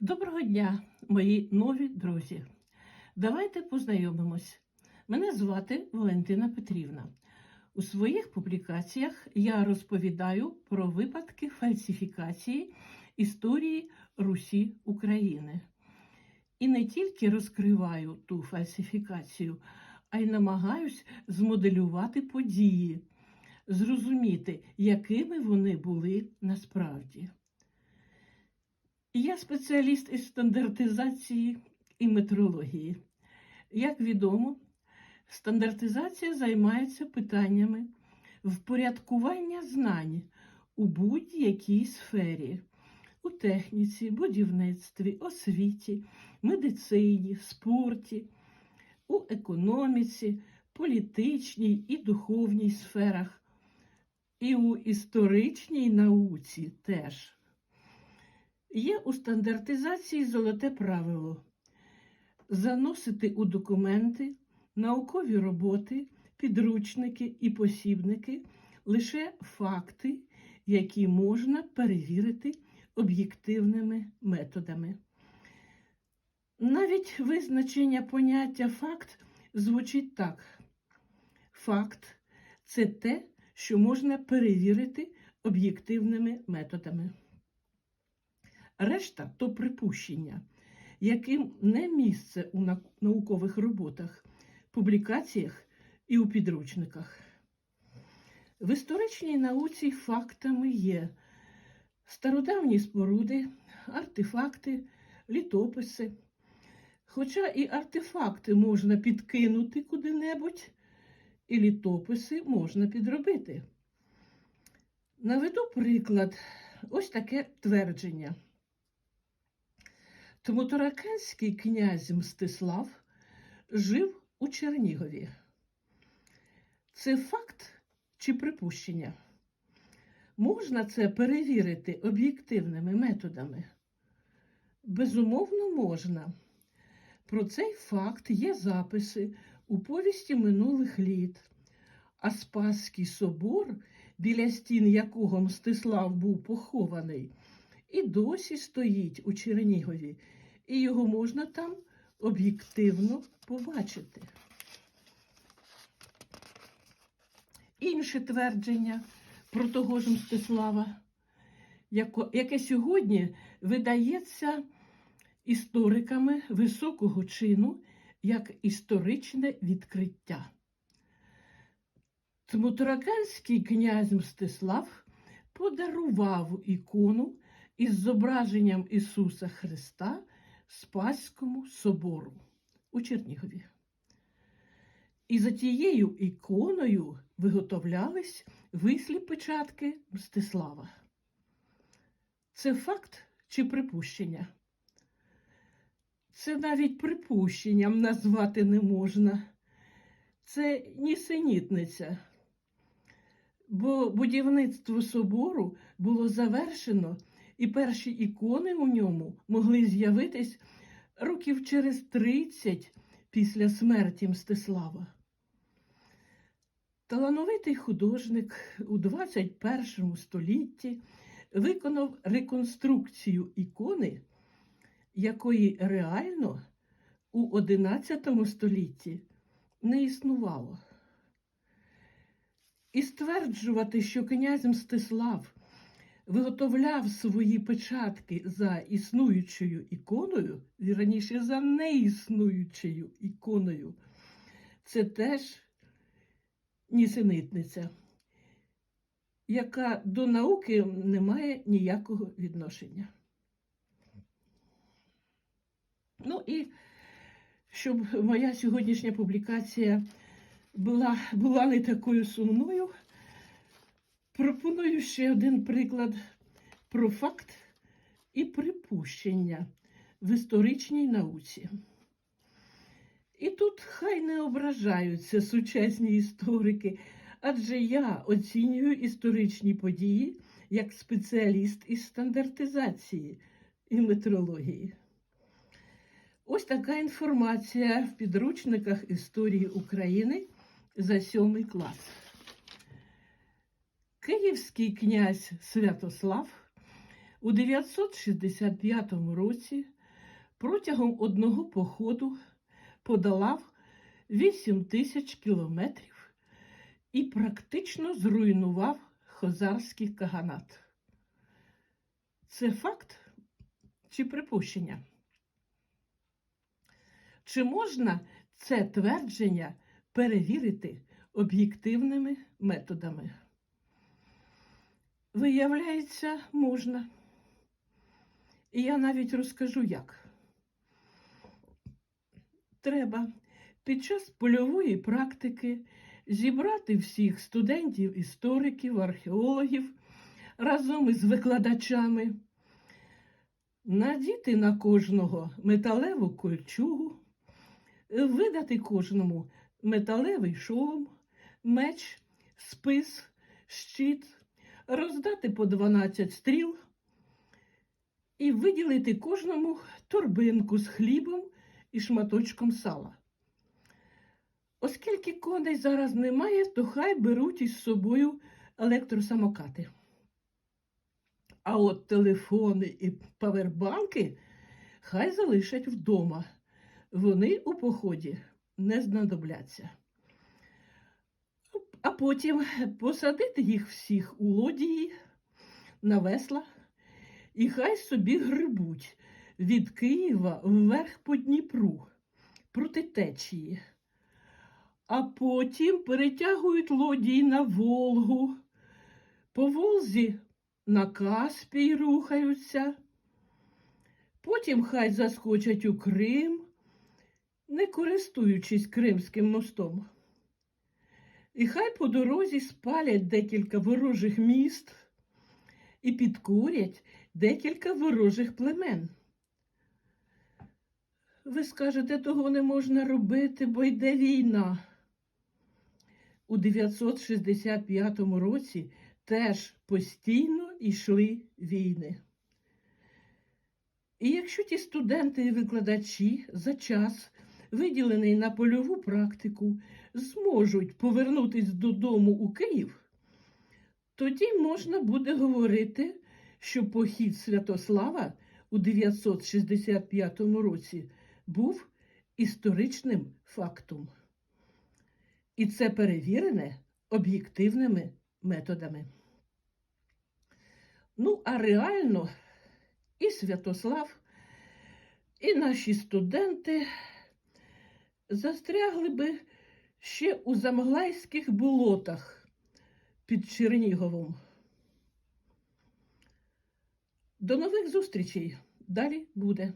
Доброго дня, мої нові друзі. Давайте познайомимось. Мене звати Валентина Петрівна. У своїх публікаціях я розповідаю про випадки фальсифікації історії Русі України. І не тільки розкриваю ту фальсифікацію, а й намагаюсь змоделювати події, зрозуміти, якими вони були насправді. Я спеціаліст із стандартизації і метрології. Як відомо, стандартизація займається питаннями впорядкування знань у будь-якій сфері у техніці, будівництві, освіті, медицині, спорті, у економіці, політичній і духовній сферах, і у історичній науці теж. Є у стандартизації золоте правило заносити у документи, наукові роботи, підручники і посібники лише факти, які можна перевірити об'єктивними методами. Навіть визначення поняття факт звучить так: факт це те, що можна перевірити об'єктивними методами. Решта то припущення, яким не місце у наукових роботах, публікаціях і у підручниках. В історичній науці фактами є стародавні споруди, артефакти, літописи. Хоча і артефакти можна підкинути куди-небудь, і літописи можна підробити. Наведу приклад, ось таке твердження. Тмотораканський князь Мстислав жив у Чернігові. Це факт чи припущення? Можна це перевірити об'єктивними методами? Безумовно, можна. Про цей факт є записи у повісті минулих літ, а Спасський собор, біля стін якого Мстислав був похований, і досі стоїть у Чернігові, і його можна там об'єктивно побачити. Інше твердження про того ж Мстислава, яке сьогодні видається істориками високого чину як історичне відкриття. Тмотораканський князь Мстислав подарував ікону із зображенням Ісуса Христа Спаському собору у Чернігові. І за тією іконою виготовлялись вислі печатки Мстислава. Це факт чи припущення? Це навіть припущенням назвати не можна. Це нісенітниця. Бо будівництво собору було завершено, і перші ікони у ньому могли з'явитись років через 30 після смерті Мстислава. Талановитий художник у 21 столітті виконав реконструкцію ікони, якої реально у 11 столітті не існувало. І стверджувати, що князь Мстислав виготовляв свої печатки за існуючою іконою, вірніше за неіснуючою іконою, це теж нісенітниця, яка до науки не має ніякого відношення. Ну і щоб моя сьогоднішня публікація була, була не такою сумною, пропоную ще один приклад про факт і припущення в історичній науці. І тут хай не ображаються сучасні історики, адже я оцінюю історичні події як спеціаліст із стандартизації і метрології. Ось така інформація в підручниках історії України за сьомий клас. Київський князь Святослав У 965 році протягом одного походу подолав 8 тисяч кілометрів і практично зруйнував хозарський каганат. Це факт чи припущення? Чи можна це твердження перевірити об'єктивними методами? Виявляється, можна. І я навіть розкажу як. Треба під час польової практики зібрати всіх студентів, істориків, археологів разом із викладачами, надіти на кожного металеву кольчугу, видати кожному металевий шолом, меч, спис, щит, роздати по 12 стріл і виділити кожному торбинку з хлібом і шматочком сала. Оскільки коней зараз немає, то хай беруть із собою електросамокати. А от телефони і павербанки хай залишать вдома. Вони у поході не знадобляться. А потім посадити їх всіх у лодії на весла і хай собі грибуть від Києва вверх по Дніпру проти течії. А потім перетягують лодії на Волгу, по Волзі на Каспій рухаються. Потім хай заскочать у Крим, не користуючись Кримським мостом. І хай по дорозі спалять декілька ворожих міст і підкурять декілька ворожих племен. Ви скажете, того не можна робити, бо йде війна. У 965 році теж постійно йшли війни. І якщо ті студенти і викладачі за час, виділений на польову практику, зможуть повернутися додому у Київ, тоді можна буде говорити, що похід Святослава у 965 році був історичним фактом. І це перевірене об'єктивними методами. Ну, а реально і Святослав, і наші студенти застрягли би ще у замглайських болотах під Черніговом. До нових зустрічей. Далі буде.